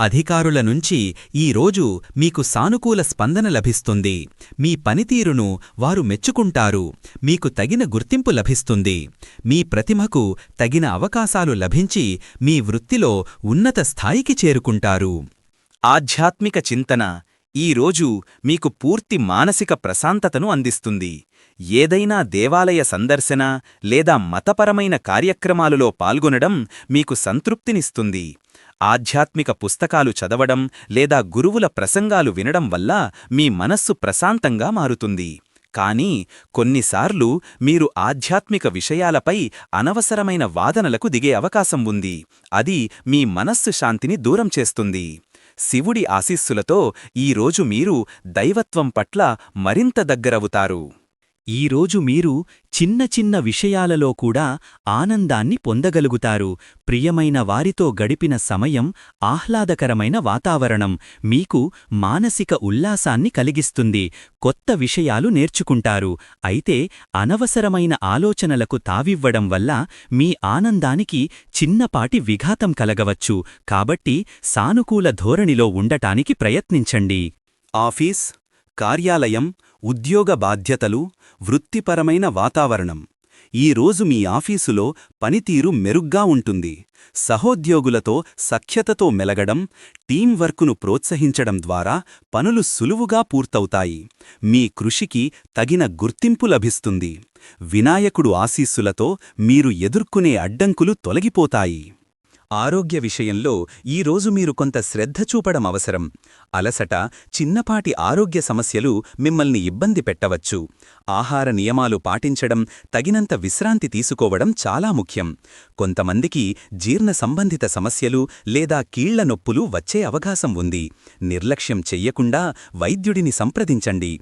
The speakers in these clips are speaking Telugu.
అధికారుల నుంచి ఈరోజు మీకు సానుకూల స్పందన లభిస్తుంది. మీ పనితీరును వారు మెచ్చుకుంటారు. మీకు తగిన గుర్తింపు లభిస్తుంది. మీ ప్రతిమకు తగిన అవకాశాలు లభించి మీ వృత్తిలో ఉన్నత స్థాయికి చేరుకుంటారు. ఆధ్యాత్మిక చింతన ఈరోజు మీకు పూర్తి మానసిక ప్రశాంతతను అందిస్తుంది. ఏదైనా దేవాలయ సందర్శన లేదా మతపరమైన కార్యక్రమాలులో పాల్గొనడం మీకు సంతృప్తినిస్తుంది. ఆధ్యాత్మిక పుస్తకాలు చదవడం లేదా గురువుల ప్రసంగాలు వినడం వల్ల మీ మనస్సు ప్రశాంతంగా మారుతుంది. కానీ కొన్నిసార్లు మీరు ఆధ్యాత్మిక విషయాలపై అనవసరమైన వాదనలకు దిగే అవకాశం ఉంది. అది మీ మనస్సు శాంతిని దూరం చేస్తుంది. శివుడి ఆశీస్సులతో ఈరోజు మీరు దైవత్వం పట్ల మరింత దగ్గరవుతారు. ఈరోజు మీరు చిన్న చిన్న విషయాలలో కూడా ఆనందాన్ని పొందగలుగుతారు. ప్రియమైన వారితో గడిపిన సమయం ఆహ్లాదకరమైన వాతావరణం మీకు మానసిక ఉల్లాసాన్ని కలిగిస్తుంది. కొత్త విషయాలు నేర్చుకుంటారు. అయితే అనవసరమైన ఆలోచనలకు తావివ్వడం వల్ల మీ ఆనందానికి చిన్నపాటి విఘాతం కలగవచ్చు. కాబట్టి సానుకూల ధోరణిలో ఉండటానికి ప్రయత్నించండి. ఆఫీస్ కార్యాలయం ఉద్యోగ బాధ్యతలు వృత్తిపరమైన వాతావరణం. ఈరోజు మీ ఆఫీసులో పనితీరు మెరుగ్గా ఉంటుంది. సహోద్యోగులతో సఖ్యతతో మెలగడం టీం వర్కును ప్రోత్సహించడం ద్వారా పనులు సులువుగా పూర్తవుతాయి. మీ కృషికి తగిన గుర్తింపు లభిస్తుంది. వినాయకుడు ఆశీస్సులతో మీరు ఎదుర్కొనే అడ్డంకులు తొలగిపోతాయి. ఆరోగ్య విషయంలో ఈరోజు మీరు కొంత శ్రద్ధ చూపడం అవసరం. అలసట చిన్నపాటి ఆరోగ్య సమస్యలు మిమ్మల్ని ఇబ్బంది పెట్టవచ్చు. ఆహార నియమాలు పాటించడం తగినంత విశ్రాంతి తీసుకోవడం చాలా ముఖ్యం. కొంతమందికి జీర్ణ సంబంధిత సమస్యలు లేదా కీళ్ళ నొప్పులు వచ్చే అవకాశం ఉంది. నిర్లక్ష్యం చెయ్యకుండా వైద్యుడిని సంప్రదించండి.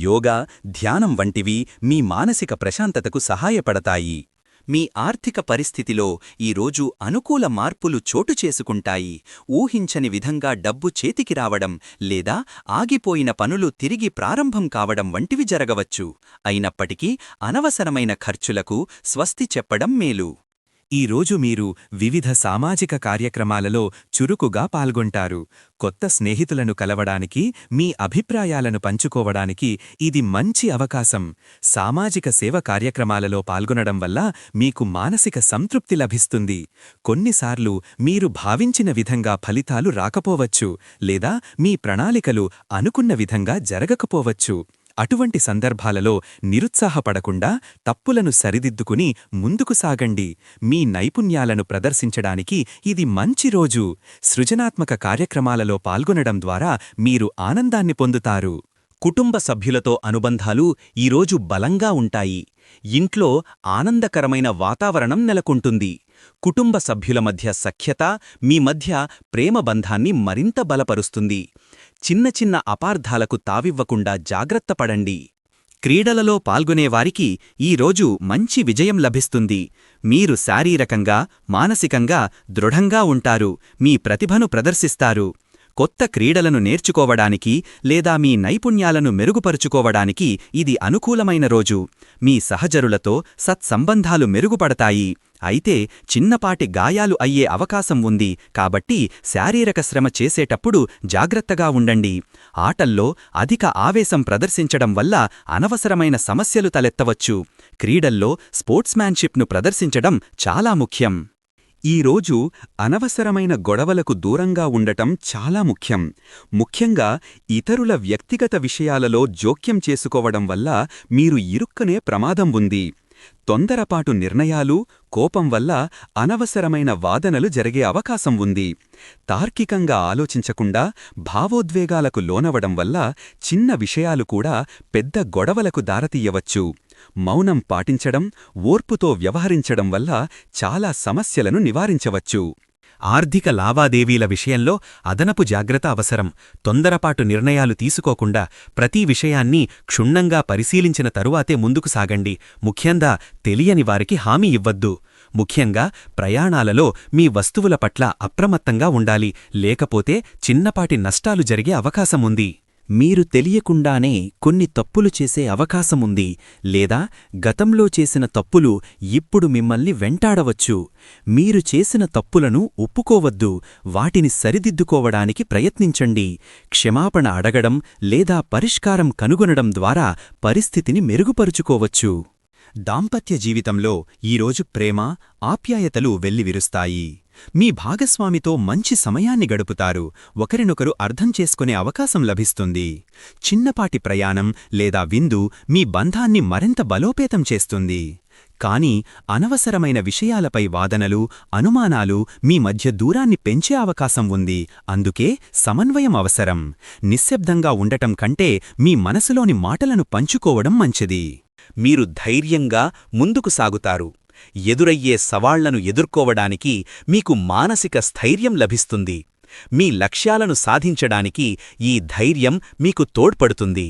యోగా ధ్యానం వంటివి మీ మానసిక ప్రశాంతతకు సహాయపడతాయి. మీ ఆర్థిక పరిస్థితిలో ఈరోజు అనుకూల మార్పులు చోటు చేసుకుంటాయి. ఊహించని విధంగా డబ్బు చేతికి రావడం లేదా ఆగిపోయిన పనులు తిరిగి ప్రారంభం కావడం వంటివి జరగవచ్చు. అయినప్పటికీ అనవసరమైన ఖర్చులకు స్వస్తి చెప్పడం మేలు. ఈరోజు మీరు వివిధ సామాజిక కార్యక్రమాలలో చురుకుగా పాల్గొంటారు. కొత్త స్నేహితులను కలవడానికి మీ అభిప్రాయాలను పంచుకోవడానికి ఇది మంచి అవకాశం. సామాజిక సేవ కార్యక్రమాలలో పాల్గొనడం వల్ల మీకు మానసిక సంతృప్తి లభిస్తుంది. కొన్నిసార్లు మీరు భావించిన విధంగా ఫలితాలు రాకపోవచ్చు లేదా మీ ప్రణాళికలు అనుకున్న విధంగా జరగకపోవచ్చు. అటువంటి సందర్భాలలో నిరుత్సాహపడకుండా తప్పులను సరిదిద్దుకుని ముందుకు సాగండి. మీ నైపుణ్యాలను ప్రదర్శించడానికి ఇది మంచి రోజు. సృజనాత్మక కార్యక్రమాలలో పాల్గొనడం ద్వారా మీరు ఆనందాన్ని పొందుతారు. కుటుంబ సభ్యులతో అనుబంధాలు ఈరోజు బలంగా ఉంటాయి. ఇంట్లో ఆనందకరమైన వాతావరణం నెలకొంటుంది. కుటుంబ సభ్యుల మధ్య సఖ్యత మీ మధ్య ప్రేమ బంధాన్ని మరింత బలపరుస్తుంది. చిన్న చిన్న అపార్థాలకు తావివ్వకుండా జాగ్రత్తపడండి క్రీడలలో పాల్గొనేవారికి ఈరోజు మంచి విజయం లభిస్తుంది. మీరు శారీరకంగా మానసికంగా దృఢంగా ఉంటారు. మీ ప్రతిభను ప్రదర్శిస్తారు. కొత్త క్రీడలను నేర్చుకోవడానికి లేదా మీ నైపుణ్యాలను మెరుగుపరుచుకోవడానికి ఇది అనుకూలమైన రోజు. మీ సహజరులతో సత్సంబంధాలు మెరుగుపడతాయి. అయితే చిన్నపాటి గాయాలు అయ్యే అవకాశం ఉంది. కాబట్టి శారీరక శ్రమ చేసేటప్పుడు జాగ్రత్తగా ఉండండి. ఆటల్లో అధిక ఆవేశం ప్రదర్శించడం వల్ల అనవసరమైన సమస్యలు తలెత్తవచ్చు. క్రీడల్లో స్పోర్ట్స్మ్యాన్షిప్ను ప్రదర్శించడం చాలా ముఖ్యం. ఈరోజు అనవసరమైన గొడవలకు దూరంగా ఉండటం చాలా ముఖ్యం. ముఖ్యంగా ఇతరుల వ్యక్తిగత విషయాలలో జోక్యం చేసుకోవడం వల్ల మీరు ఇరుక్కనే ప్రమాదం ఉంది. తొందరపాటు నిర్ణయాలు కోపం వల్ల అనవసరమైన వాదనలు జరిగే అవకాశం ఉంది. తార్కికంగా ఆలోచించకుండా భావోద్వేగాలకు లోనవడం వల్ల చిన్న విషయాలు కూడా పెద్ద గొడవలకు దారతీయవచ్చు. మౌనం పాటించడం ఓర్పుతో వ్యవహరించడం వల్ల చాలా సమస్యలను నివారించవచ్చు. ఆర్థిక లావాదేవీల విషయంలో అదనపు జాగ్రత్త అవసరం. తొందరపాటు నిర్ణయాలు తీసుకోకుండా ప్రతి విషయాన్ని క్షుణ్ణంగా పరిశీలించిన తరువాతే ముందుకు సాగండి. ముఖ్యంగా తెలియని వారికి హామీ ఇవ్వద్దు. ముఖ్యంగా ప్రయాణాలలో మీ వస్తువుల పట్ల అప్రమత్తంగా ఉండాలి. లేకపోతే చిన్నపాటి నష్టాలు జరిగే అవకాశముంది. మీరు తెలియకుండానే కొన్ని తప్పులు చేసే అవకాశముంది లేదా గతంలో చేసిన తప్పులు ఇప్పుడు మిమ్మల్ని వెంటాడవచ్చు. మీరు చేసిన తప్పులను ఒప్పుకోవద్దు వాటిని సరిదిద్దుకోవడానికి ప్రయత్నించండి. క్షమాపణ అడగడం లేదా పరిష్కారం కనుగొనడం ద్వారా పరిస్థితిని మెరుగుపరుచుకోవచ్చు. దాంపత్య జీవితంలో ఈరోజు ప్రేమ ఆప్యాయతలు వెల్లివిరుస్తాయి మీ భాగస్వామితో మంచి సమయాన్ని గడుపుతారు. ఒకరినొకరు అర్థం చేసుకునే అవకాశం లభిస్తుంది. చిన్నపాటి ప్రయాణం లేదా విందు మీ బంధాన్ని మరింత బలోపేతం చేస్తుంది. కాని అనవసరమైన విషయాలపై వాదనలు అనుమానాలు మీ మధ్య దూరాన్ని పెంచే అవకాశం ఉంది. అందుకే సమన్వయం అవసరం. నిశ్శబ్దంగా ఉండటం కంటే మీ మనసులోని మాటలను పంచుకోవడం మంచిది. మీరు ధైర్యంగా ముందుకు సాగుతారు. ఎదురయ్యే సవాళ్ళను ఎదుర్కోవడానికి మీకు మానసిక స్థైర్యం లభిస్తుంది. మీ లక్ష్యాలను సాధించడానికి ఈ ధైర్యం మీకు తోడ్పడుతుంది.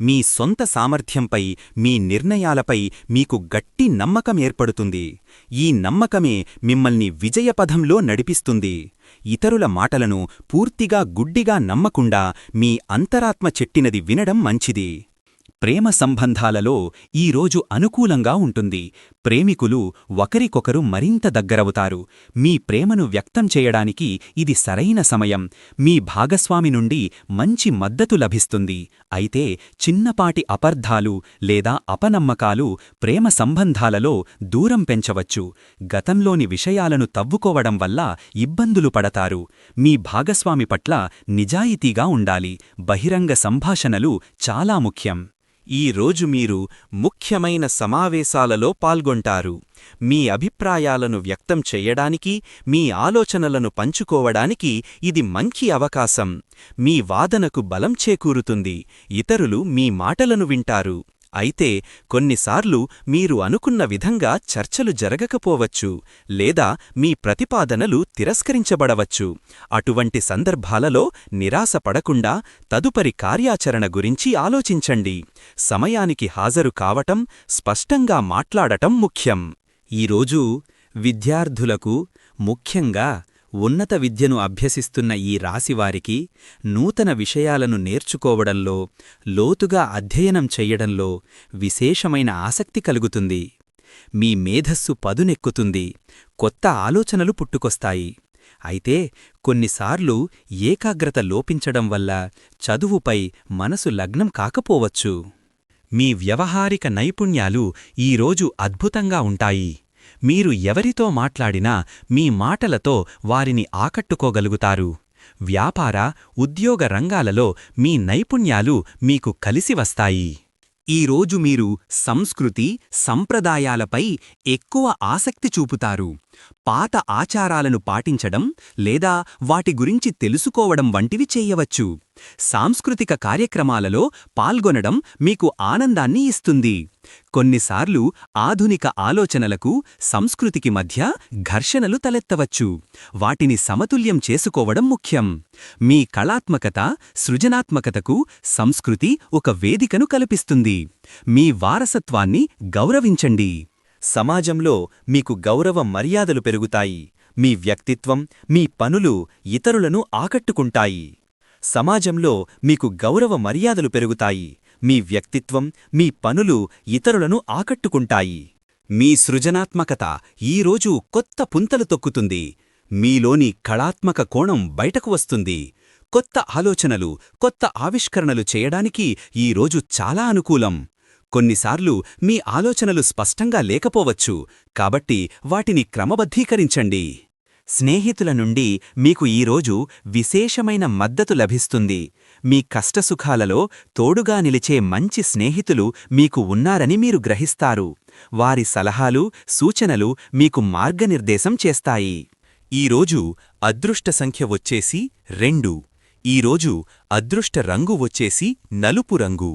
మీ సొంత సామర్థ్యంపై మీ నిర్ణయాలపై మీకు గట్టి నమ్మకం ఏర్పడుతుంది. ఈ నమ్మకమే మిమ్మల్ని విజయపథంలో నడిపిస్తుంది. ఇతరుల మాటలను పూర్తిగా గుడ్డిగా నమ్మకుండా మీ అంతరాత్మ చెట్టినది వినడం మంచిది. ప్రేమ సంబంధాలలో ఈరోజు అనుకూలంగా ఉంటుంది. ప్రేమికులు ఒకరికొకరు మరింత దగ్గరవుతారు. మీ ప్రేమను వ్యక్తం చేయడానికి ఇది సరైన సమయం. మీ భాగస్వామి నుండి మంచి మద్దతు లభిస్తుంది. అయితే చిన్నపాటి అపర్ధాలు లేదా అపనమ్మకాలు ప్రేమ సంబంధాలలో దూరం పెంచవచ్చు. గతంలోని విషయాలను తవ్వుకోవడం వల్ల ఇబ్బందులు పడతారు. మీ భాగస్వామి పట్ల నిజాయితీగా ఉండాలి. బహిరంగ సంభాషణలు చాలా ముఖ్యం. ఈ రోజు మీరు ముఖ్యమైన సమావేశాలలో పాల్గొంటారు. మీ అభిప్రాయాలను వ్యక్తం చెయ్యడానికి మీ ఆలోచనలను పంచుకోవడానికి ఇది మంచి అవకాశం. మీ వాదనకు బలం చేకూరుతుంది. ఇతరులు మీ మాటలను వింటారు. అయితే కొన్నిసార్లు మీరు అనుకున్న విధంగా చర్చలు జరగకపోవచ్చు లేదా మీ ప్రతిపాదనలు తిరస్కరించబడవచ్చు. అటువంటి సందర్భాలలో నిరాశపడకుండా తదుపరి కార్యాచరణ గురించి ఆలోచించండి. సమయానికి హాజరు కావటం స్పష్టంగా మాట్లాడటం ముఖ్యం. ఈరోజు విద్యార్థులకు ముఖ్యంగా ఉన్నత విద్యను అభ్యసిస్తున్న ఈ రాశివారికి నూతన విషయాలను నేర్చుకోవడంలో లోతుగా అధ్యయనం చెయ్యడంలో విశేషమైన ఆసక్తి కలుగుతుంది. మీ మేధస్సు పదునెక్కుతుంది కొత్త ఆలోచనలు పుట్టుకొస్తాయి. అయితే కొన్నిసార్లు ఏకాగ్రత లోపించడం వల్ల చదువుపై మనసు లగ్నం కాకపోవచ్చు. మీ వ్యవహారిక నైపుణ్యాలు ఈరోజు అద్భుతంగా ఉంటాయి. మీరు ఎవరితో మాట్లాడినా మీ మాటలతో వారిని ఆకట్టుకోగలుగుతారు. వ్యాపార ఉద్యోగ రంగాలలో మీ నైపుణ్యాలు మీకు కలిసి వస్తాయి. ఈరోజు మీరు సంస్కృతి సంప్రదాయాలపై ఎక్కువ ఆసక్తి చూపుతారు. పాత ఆచారాలను పాటించడం లేదా వాటి గురించి తెలుసుకోవడం వంటివి చేయవచ్చు. సాంస్కృతిక కార్యక్రమాలలో పాల్గొనడం మీకు ఆనందాన్ని ఇస్తుంది. కొన్నిసార్లు ఆధునిక ఆలోచనలకు సంస్కృతికి మధ్య ఘర్షణలు తలెత్తవచ్చు. వాటిని సమతుల్యం చేసుకోవడం ముఖ్యం. మీ కళాత్మకత సృజనాత్మకతకు సంస్కృతి ఒక వేదికను కల్పిస్తుంది. మీ వారసత్వాన్ని గౌరవించండి. సమాజంలో మీకు గౌరవ మర్యాదలు పెరుగుతాయి. మీ వ్యక్తిత్వం మీ పనులు ఇతరులను ఆకట్టుకుంటాయి. సమాజంలో మీకు గౌరవ మర్యాదలు పెరుగుతాయి. మీ వ్యక్తిత్వం మీ పనులు ఇతరులను ఆకట్టుకుంటాయి. మీ సృజనాత్మకత ఈరోజు కొత్త పుంతలు తొక్కుతుంది. మీలోని కళాత్మక కోణం బయటకు వస్తుంది. కొత్త ఆలోచనలు కొత్త ఆవిష్కరణలు చేయడానికి ఈరోజు చాలా అనుకూలం. కొన్నిసార్లు మీ ఆలోచనలు స్పష్టంగా లేకపోవచ్చు. కాబట్టి వాటిని క్రమబద్ధీకరించండి. స్నేహితుల నుండి మీకు ఈరోజు విశేషమైన మద్దతు లభిస్తుంది. మీ కష్టసుఖాలలో తోడుగా నిలిచే మంచి స్నేహితులు మీకు ఉన్నారని మీరు గ్రహిస్తారు. వారి సలహాలు సూచనలు మీకు మార్గనిర్దేశం చేస్తాయి. ఈరోజు అదృష్ట సంఖ్య వచ్చేసి రెండు. ఈరోజు అదృష్ట రంగు వచ్చేసి నలుపు రంగు.